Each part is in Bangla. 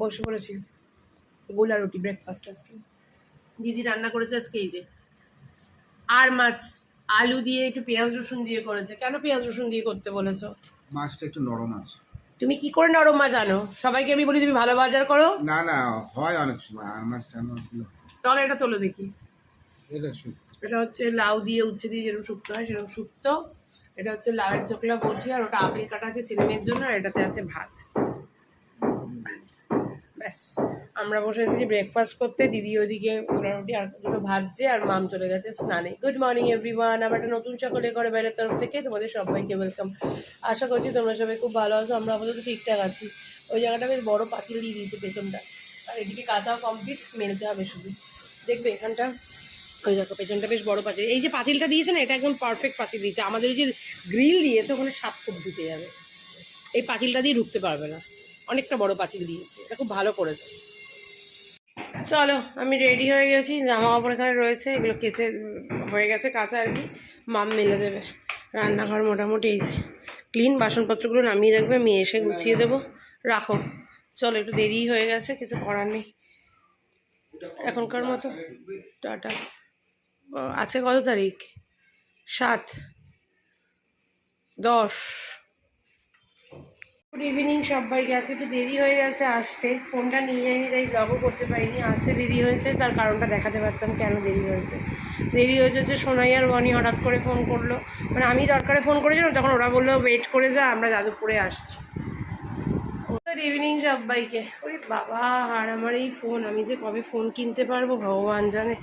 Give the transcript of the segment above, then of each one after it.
বসে পড়েছি গোলা রুটি ব্রেকফাস্ট আজকে। দিদি রান্না করেছে আজকে এই যে আর মাছ আলু দিয়ে একটু পেঁয়াজ রসুন দিয়ে করেছে। কেন পেঁয়াজ রসুন দিয়ে করতে বলেছ? মাছটা একটু নরম আছে। তুমি কি করে নরম মাছ আনো? সবাইকে আমি বলি তুমি ভালো বাজার করো। না না হয় অনেক সময় আর মাছটা আমার চলো এটা তোলো দেখি। এটা এটা হচ্ছে লাউ দিয়ে উচ্ছে দিয়ে যেরকম শুক্তো হয় সেরকম শুক্তো। এটা হচ্ছে লাউয়ের চোখলা বটি আর ওটা আপেল কাটা আছে ছেলে মেয়ের জন্য আর এটাতে আছে ভাত। ব্যাস। আমরা বসে গেছি ব্রেকফাস্ট করতে, দিদি ওদিকে গোলা রুটি আর দুটো ভাজছে আর মাম চলে গেছে স্নানে। গুড মর্নিং এভরিওয়ান আবার একটা নতুন সকলে করে বাইরের তরফ থেকে তোমাদের সবাইকে ওয়েলকাম আশা করছি তোমরা সবাই খুব ভালো আছো, আমরা আপাতত ঠিকঠাক আছি। ওই জায়গাটা বেশ বড়, পাঁচিল দিয়ে দিয়েছে পেছনটা। আর এদিকে কাঁচাও কমপ্লিট মেলতে হবে শুধু। দেখবে এখানটা, ওই দেখো পেছনটা বেশ বড় পাঁচিল। এই যে পাঁচিলটা দিয়েছে না, এটা একদম পারফেক্ট পাঁচিল দিয়েছে। আমাদের যে গ্রিল দিয়েছে, ওখানে সাত ফুট ঢুকে যাবে। এই পাঁচিলটা দিয়ে ঢুকতে পারবে না। অনেকটা বড় পাঁচিল দিয়েছে। এটা খুব ভালো করেছে। চলো, আমি রেডি হয়ে গেছি। জামা কাপড় এখানে রয়েছে, এগুলো কেচে হয়ে গেছে কাঁচা আর কি। মাম মেলে দেবে। রান্নাঘর মোটামুটি এই যে। ক্লিন বাসনপত্রগুলো নামিয়ে রাখবে, আমি এসে গুছিয়ে দেবো। রাখো। চলো, একটু দেরি হয়ে গেছে, কিছু করার নেই। এখনকার মতো। টাটা। আছে কত তারিখ? সাত। দশ। গুড ইভিনিং সবাইকে আজকে একটু দেরি হয়ে গেছে আসতে। ফোনটা নিয়ে যাইনি তাই ব্লগও করতে পারিনি। আসতে দেরি হয়েছে তার কারণটা দেখাতে পারতাম কেন দেরি হয়েছে। দেরি হয়েছে যে সোনাই আর বনি হঠাৎ করে ফোন করল। মানে আমি দরকারে ফোন করেছিলাম তখন ওরা বলল ওয়েট করে যা আমরা যাদবপুরে আসছি। গুড ইভিনিং সবাইকে। ওরে বাবা আর আমার এই ফোন আমি যে কবে ফোন কিনতে পারব ভগবান জানে।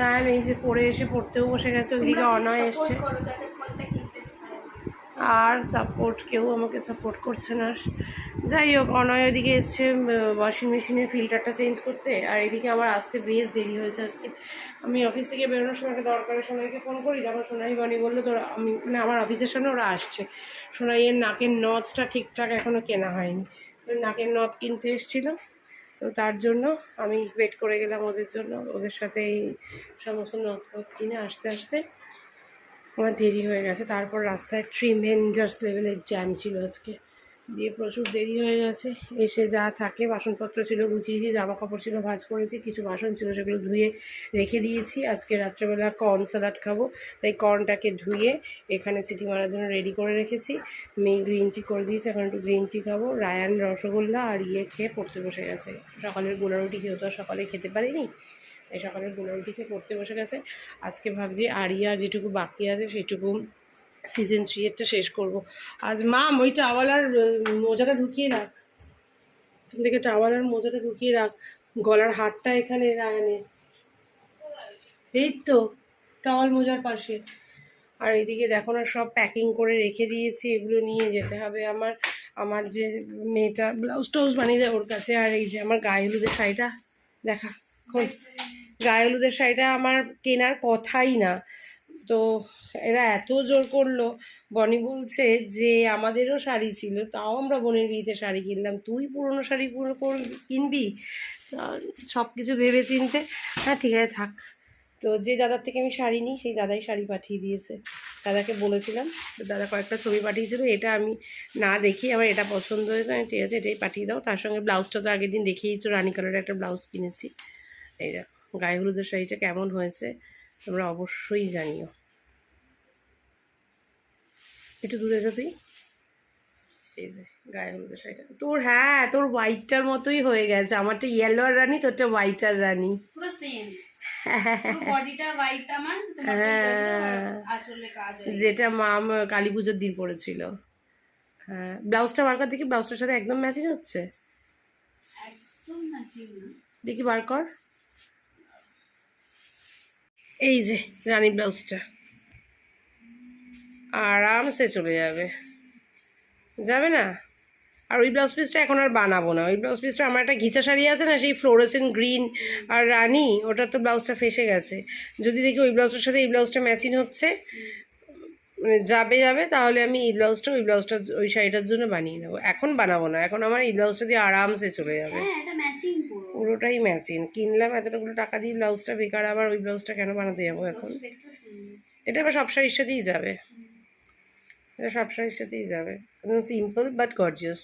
রায়ান এই যে পড়ে এসে পড়তেও বসে গেছে ওইদিকে অনয় এসছে। আর সাপোর্ট কেউ আমাকে সাপোর্ট করছে না। যাই হোক, অনয় ওদিকে এসছে ওয়াশিং মেশিনের ফিল্টারটা চেঞ্জ করতে। আর এদিকে আমার আসতে বেশ দেরি হয়েছে আজকে। আমি অফিস থেকে বেরোনোর সময় দরকারের সোনাইকে ফোন করি যখন সোনাই বনি বলল, তোরা, আমি মানে আমার অফিসের সামনে ওরা আসছে। সোনাইয়ের নাকের নথটা ঠিকঠাক এখনও কেনা হয়নি। নাকের নথ কিনতে এসেছিল। তো তার জন্য আমি ওয়েট করে গেলাম ওদের জন্য। ওদের সাথে এই সমস্ত নথ কিনে আসতে আসতে আমার দেরি হয়ে গেছে। তারপর রাস্তায় ট্রিমেন্ডার্স লেভেলের জ্যাম ছিল আজকে। দিয়ে প্রচুর দেরি হয়ে গেছে। এসে যা থাকে, বাসনপত্র ছিল গুছিয়েছি জামা কাপড় ছিল ভাজ করেছি, কিছু বাসন ছিল সেগুলো ধুয়ে রেখে দিয়েছি। আজকে রাত্রেবেলা কর্ন স্যালাড খাব। তাই কর্নটাকে ধুয়ে এখানে সিটি মারার জন্য রেডি করে রেখেছি। মেয়ে গ্রিন টি করে দিয়েছি। এখন একটু গ্রিন টি খাব। রায়ান রসগোল্লা আর ইয়ে খেয়ে পড়তে বসে গেছে। সকালের গোলা রুটি তো সকালে খেতে পারিনি। এই সকালের গোলা রুটি খেয়ে পড়তে বসে গেছে। আজকে ভাবছি আরিয়া যেটুকু বাকি আছে সেটুকু সিজন থ্রি এরটা শেষ করব। আজ মা ওই টাওয়ালার মোজাটা ঢুকিয়ে রাখ। এখান থেকে টাওয়ালার মোজাটা ঢুকিয়ে রাখ। গলার হারটা এখানে রায়নের এই তো টাওয়াল মোজার পাশে। আর এদিকে দেখো না, সব প্যাকিং করে রেখে দিয়েছি, এগুলো নিয়ে যেতে হবে আমার। আমার যে মেয়েটা ব্লাউজ টাউজ বানিয়ে দেয় ওর কাছে। আর এই যে আমার গায়ে হলুদের শাড়িটা, দেখা খোল গায়ে হলুদের শাড়িটা আমার কেনার কথাই না। তো এরা এত জোর করল, বনি বলছে যে আমাদেরও শাড়ি ছিল, তাও আমরা বোনের বিয়েতে শাড়ি কিনলাম। তুই পুরনো শাড়ি পুরো কিনবি? সব কিছু ভেবে চিনতে হ্যাঁ ঠিক আছে, থাক। তো যে দাদার থেকে আমি শাড়ি নিই, সেই দাদাই শাড়ি পাঠিয়ে দিয়েছে। দাদাকে বলেছিলাম, তো দাদা কয়েকটা ছবি পাঠিয়েছিল, এটা আমি না দেখি আমার এটা পছন্দ হয়েছে, আমি ঠিক আছে, এটাই পাঠিয়ে দাও। তার সঙ্গে ব্লাউজটা তো আগের দিন দেখিয়েছো রানী কালারের একটা ব্লাউজ কিনেছি। এই গায়ে হলুদের শাড়িটা কেমন হয়েছে তোমরা অবশ্যই জানিও। একটু দূরে যা তুই। এই যে গায়ে হলুদের শাড়িটা। তোর হ্যাঁ তোর হোয়াইটটার মতোই হয়ে গেছে। আমারটা ইয়েলো আর রানী তোরটা হোয়াইট আর রানী। পুরো সেম হ্যাঁ। হয়ে। যেটা মাম কালী পুজোর দিন পরেছিল হ্যাঁ। ব্লাউজটা বার কর দেখি ব্লাউজটার সাথে একদম ম্যাচিং হচ্ছে? দেখি বার কর। এই যে রানি ব্লাউজটা। আরামসে চলে যাবে। যাবে না? আর ওই ব্লাউজ পিসটা এখন আর বানাবো না। ওই ব্লাউজ পিসটা আমার একটা ঘিচা শাড়ি আছে না, সেই ফ্লোরেসেন্ট গ্রিন আর রানি ওটার তো ব্লাউজটা ফেসে গেছে। যদি দেখি ওই ব্লাউজটার সাথে এই ব্লাউজটা ম্যাচিং হচ্ছে মানে যাবে যাবে তাহলে আমি এই ব্লাউজটা ওই ব্লাউজটা ওই শাড়িটার জন্য বানিয়ে নেব। এখন বানাবো না এখন আমার এই ব্লাউজটা দিয়ে আরামসে চলে যাবে। হ্যাঁ পুরোটাই ম্যাচিং কিনলাম এতটাগুলো টাকা দিয়ে ব্লাউজটা বেকার আবার ওই ব্লাউজটা কেন বানাতে যাব এখন? এটা আবার সব শাড়ির সাথেই যাবে। এটা সব শাড়ির সাথেই যাবে। একদম সিম্পল বাট গর্জিয়াস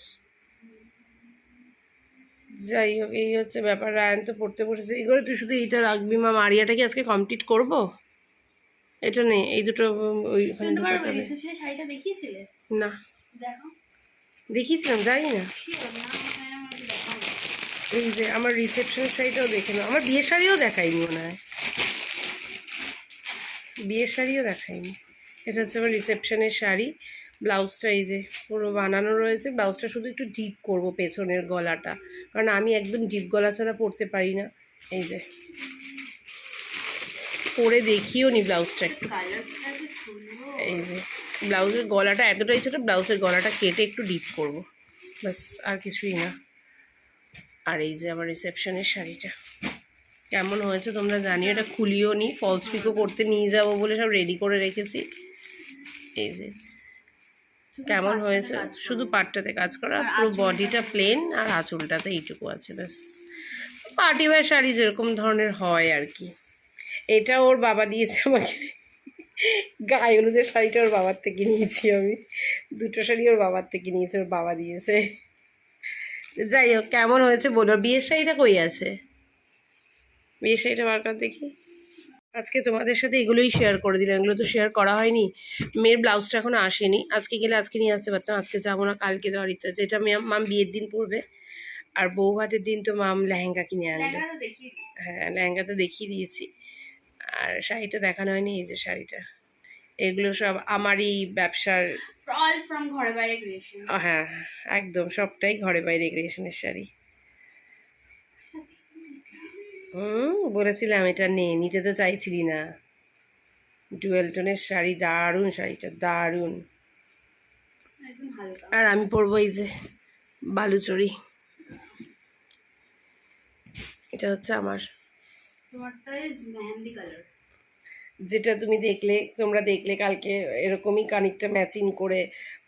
যাই হোক এই হচ্ছে ব্যাপার। রায়ন তো পড়তে বসেছে। এগুলো তুই শুধু এইটা রাখবি মা। মারিয়াটা কি আজকে কমপ্লিট করব? এটা নেই এই দুটো শাড়িটা দেখিয়েছিলে? না। দেখো। দেখিয়েছিলাম জানি না। না এই যে আমার রিসেপশন শাড়িটাও দেখে নাও। আমার বিয়ের শাড়িও দেখাইনি মনে হয়। বিয়ের শাড়িও দেখাইনি। এটা হচ্ছে আমার রিসেপশনের শাড়ি। ব্লাউজটা এই যে পুরো বানানো রয়েছে। ব্লাউজটা শুধু একটু ডিপ করব পেছনের গলাটা। কারণ আমি একদম ডিপ গলা ছাড়া পরতে পারি না। এই যে। পরে দেখিও নি ব্লাউজটা একটু। এই যে ব্লাউজের গলাটা এতটাই ছোটো ব্লাউজের গলাটা কেটে একটু ডিপ করব। ব্যাস আর কিছুই না। আর এই যে আমার রিসেপশনের শাড়িটা। কেমন হয়েছে তোমরা জানিও এটা খুলিও নি ফলস পিকও করতে নিয়ে যাব বলে সব রেডি করে রেখেছি। এই যে কেমন হয়েছে? শুধু পাটটাতে কাজ করা পুরো বডিটা প্লেন আর আঁচলটাতে এইটুকু আছে ব্যাস। পার্টি ওয়ার শাড়ি যেরকম ধরনের হয় আর কি। এটা ওর বাবা দিয়েছে আমাকে। গায়ে হলুদের শাড়িটা ওর বাবার থেকে নিয়েছি আমি। দুটো শাড়ি ওর বাবার থেকে নিয়েছে ওর বাবা দিয়েছে। যাই হোক কেমন হয়েছে বলো? বিয়ের শাড়িটা কই আছে? বিয়ের শাড়িটা বার কর দেখি। আজকে তোমাদের সাথে এগুলোই শেয়ার করে দিলাম। এগুলো তো শেয়ার করা হয়নি। মেয়ের ব্লাউজটা এখনও আসেনি। আজকে গেলে আজকে নিয়ে আসতে পারতাম। আজকে যাব না কালকে যাওয়ার ইচ্ছা আছে। এটা মেয়ে মাম বিয়ের দিন পরবে আর বউ ভাতের দিন তো মাম লেহেঙ্গা কিনে আনবে। লেহেঙ্গাটা দেখিয়ে দিচ্ছি হ্যাঁ দেখিয়ে দিয়েছি। আর শাড়িটা দেখানো হয়নি এই যে শাড়িটা। এগুলো সব আমারই ব্যবসার অল ফ্রম ঘরে বাইরে ক্রিয়েশন হ্যাঁ একদম সবটাই ঘরে বাইরে ক্রিয়েশনের শাড়ি। হুম বলেছিলাম এটা নে নিতে তো চাইছিলি না। ডুয়েল টোনের শাড়ি দারুণ শাড়িটা দারুণ। আর আমি পরবো এই যে বালুচরি। এটা হচ্ছে আমার তোমারটা ইজ মেহেন্দি কালার যেটা তুমি দেখলে তোমরা দেখলে কালকে এরকমই কানিকটা ম্যাচিং করে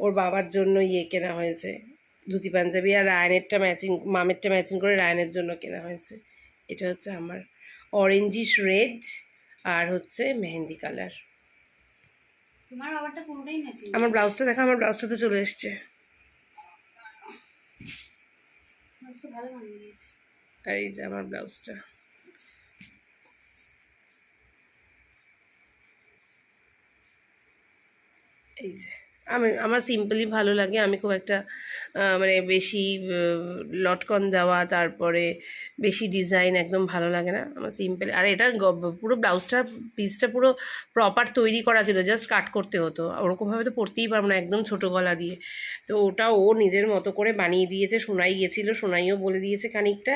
ওর বাবার জন্য ইয়ে কেনা হয়েছে। ধুতি পাঞ্জাবি আর রায়নেরটা ম্যাচিং মামেরটা ম্যাচিং করে রায়নের জন্য কেনা হয়েছে। এটা হচ্ছে আমার অরেঞ্জিশ রেড আর হচ্ছে মেহেন্দি কালার তোমার বাবারটা পুরোটাই ম্যাচিং আমার ব্লাউজটা দেখা আমার ব্লাউজটা তো চলে এসছে। আর এই যে আমার ব্লাউজটা এই যে, আমি, আমার সিম্পলি ভালো লাগে, আমি খুব একটা মানে বেশি লটকন দেওয়া তারপরে বেশি ডিজাইন একদম ভালো লাগে না, আমার সিম্পল আর এটার পুরো ব্লাউজটা পিসটা পুরো প্রপার তৈরি করা ছিল জাস্ট কাট করতে হতো ওরকমভাবে তো পরতেই পারব না, একদম ছোটো গলা দিয়ে, তো ওটা ও নিজের মতো করে বানিয়ে দিয়েছে, সোনাই গেছিল, সোনাইও বলে দিয়েছে খানিকটা,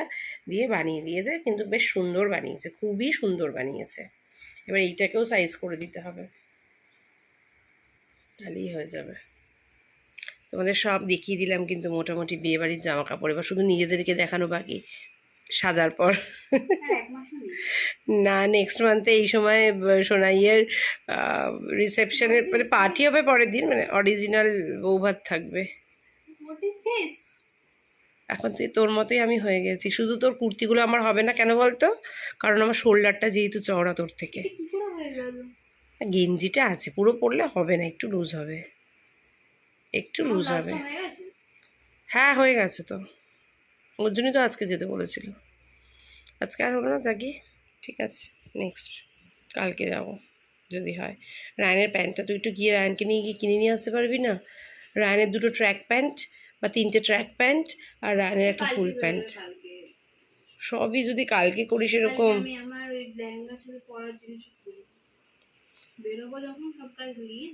দিয়ে বানিয়ে দিয়েছে, কিন্তু বেশ সুন্দর বানিয়েছে, খুবই সুন্দর বানিয়েছে, এবার এইটাকেও সাইজ করে দিতে হবে। তাহলেই হয়ে যাবে। তোমাদের সব দেখিয়ে দিলাম কিন্তু মোটামুটি বিয়েবাড়ির জামা কাপড় এবার শুধু নিজেদেরকে দেখানো বাকি সাজার পর। নেই। না নেক্সট মান্থে এই সময় সোনাইয়ের রিসেপশনের মানে পার্টি হবে পরের দিন মানে অরিজিনাল বৌভাত থাকবে। এখন তুই তোর মতোই আমি হয়ে গেছি। শুধু তোর কুর্তিগুলো আমার হবে না কেন বলতো? কারণ আমার শোল্ডারটা যেহেতু চওড়া তোর থেকে। হয়ে গেল? গেঞ্জিটা আছে পুরো পরলে হবে না একটু লুজ হবে। একটু লুজ হবে। হয়ে হ্যাঁ গেছে তো। ওর জন্যই তো আজকে যেতে বলেছিল। আজকে আর হলো না যাকি ঠিক আছে নেক্সট কালকে যাব যদি হয়। রায়নের প্যান্টটা তুই একটু গিয়ে রায়নকে নিয়ে গিয়ে কিনে নিয়ে আসতে পারবি না? রায়নের দুটো ট্র্যাক প্যান্ট বা তিনটে ট্র্যাক প্যান্ট আর রায়নের একটা ফুল প্যান্ট সবই যদি কালকে করিস এরকম। আমার ওই লেহেঙ্গা পরার জিনিস খুঁজবো। বেরোবো যখন সব কাজ নিয়ে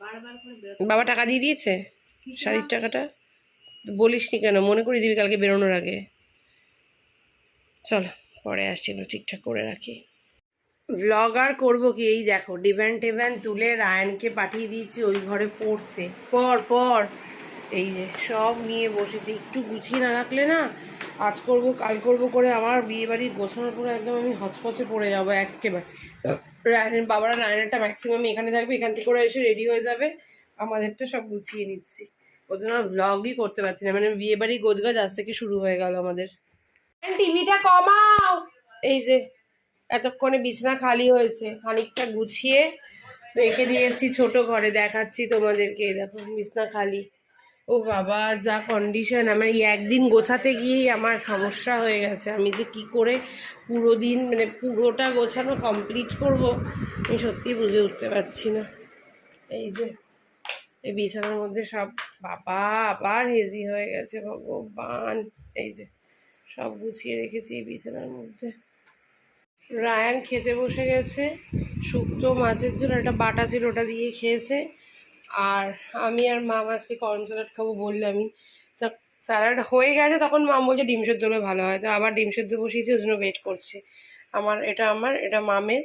বারবার করে বেরোতে বাবা টাকা দিয়ে দিয়েছে? শাড়ির টাকাটা? বলিস নি কেন? মনে করে দিবি কালকে বেরোনোর আগে। চলো পরে আসছি এগুলো ঠিকঠাক করে রাখি। ভ্লগ আর করব কি? এই দেখো ডিভেন টেভেন তুলে রায়নকে পাঠিয়ে দিয়েছি ওই ঘরে পড়তে। পর পর। এই যে সব নিয়ে বসেছি। একটু গুছিয়ে না রাখলে না আজ করব কাল করব করে আমার বিয়ে বাড়ি গোছানোর পরে একদম আমি হচপচে পড়ে যাব একেবারে রায়নের বাবারা রায়নেরটা ম্যাক্সিমাম এখানে থাকবে এখান থেকে করে এসে রেডি হয়ে যাবে। আমাদেরটা সব গুছিয়ে নিচ্ছি। ওর জন্য ভ্লগই করতে পারছি না মানে বিয়ে বাড়ি গোছগাছ আজ থেকে শুরু হয়ে গেল আমাদের। টিভিটা কমাও! এই যে এতক্ষণে বিছনা খালি হয়েছে খানিকটা গুছিয়ে রেখে দিয়েছি ছোট ঘরে দেখাচ্ছি তোমাদেরকে দেখো বিছনা খালি। ও বাবা, যা কন্ডিশন আমার এই একদিন গোছাতে গিয়েই আমার সমস্যা হয়ে গেছে। আমি যে কি করে পুরো দিন মানে পুরোটা গোছানো কমপ্লিট করব, আমি সত্যি বুঝে উঠতে পারছি না। এই যে, এই বিছানার মধ্যে সব বাবা আবার হেজি হয়ে গেছে, ভগবান। এই যে, সব গুছিয়ে রেখেছি এই বিছানার মধ্যে। রায়ান খেতে বসে গেছে, শুক্তো মাছের জন্য একটা বাটা ছিল ওটা দিয়ে খেয়েছে। আর আমি আর মা আজকে কর্ন স্যালাড খাব বললামই তা স্যালাড হয়ে গেছে, তখন মা বলছে ডিম সেদ্ধ হলে ভালো হয়। তো আবার ডিম সেদ্ধ বসিয়েছি, ওই জন্য ওয়েট করছে। আমার, এটা আমার, এটা মামের।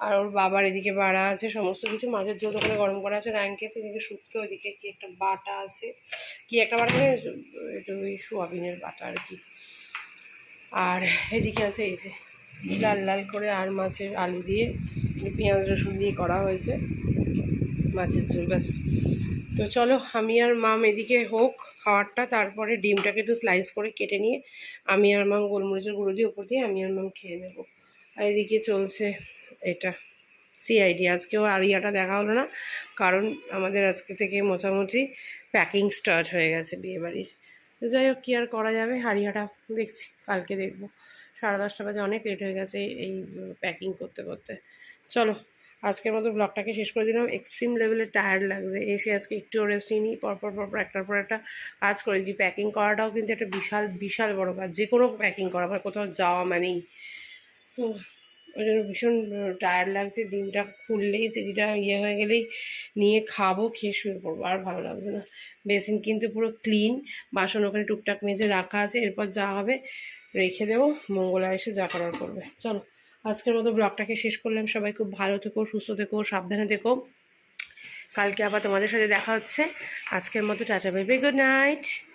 আর ওর বাবার এদিকে বাড়া আছে, সমস্ত কিছু। মাছের ঝোল ওখানে গরম করা আছে র্যাঙ্কেতে এদিকে শুক্তো ওদিকে কি একটা বাটা আছে। কি একটা বাটা মানে একটু ওই সোয়াবিনের বাটা আর কি। আর এদিকে আছে এই যে, লাল লাল করে আর মাছের আলু দিয়ে পেঁয়াজ রসুন দিয়ে করা হয়েছে। মাছের ঝোল, ব্যাস। তো চলো, আমি আর মাম এদিকে হোক, খাওয়ারটা, তারপরে ডিমটাকে একটু স্লাইস করে কেটে নিয়ে আমি আর মাম গোলমরিচের গুঁড়ো দিয়ে ওপর দিয়ে আমি আর মাম খেয়ে নেব। আর এদিকে চলছে এটা সিআইডি আজকেও আরিয়াটা দেখা হলো না, কারণ আমাদের আজকে থেকে মোটামুটি প্যাকিং স্টার্ট হয়ে গেছে বিয়েবাড়ির। যাই হোক, কী আর করা যাবে? হারিয়াটা দেখছি, কালকে দেখব। সাড়ে দশটা বাজে, অনেক লেট হয়ে গেছে এই প্যাকিং করতে করতে। চলো। আজকের মতো ব্লগটাকে শেষ করে দিলাম। এক্সট্রিম লেভেলে টায়ার্ড লাগছে। এসে আজকে একটু রেস্ট নিই পরপর পরপর একটার পর একটা কাজ করেছি। প্যাকিং করাটাও কিন্তু একটা বিশাল বিশাল বড় কাজ। যে কোনো প্যাকিং করা মানে কোথাও যাওয়া মানেই। তো ওই জন্য ভীষণ টায়ার্ড লাগছে। দিনটা খুললেই সেদিটা ইয়ে হয়ে গেলেই নিয়ে খাব, খেয়ে শুয়ে পড়ব। আর ভালো লাগছে না। বেসিন কিন্তু পুরো ক্লিন বাসন ওখানে টুকটাক মেজে রাখা আছে। এরপর যা হবে রেখে দেবো। মঙ্গলা এসে যা করার করবে। চলো। আজকের মতো ব্লগটাকে শেষ করলাম। সবাই খুব ভালো থেকো, সুস্থ থেকো, সাবধানে থেকো। কালকে আবার তোমাদের সাথে দেখা হচ্ছে। আজকের মতো, টাটা, বাই গুড নাইট।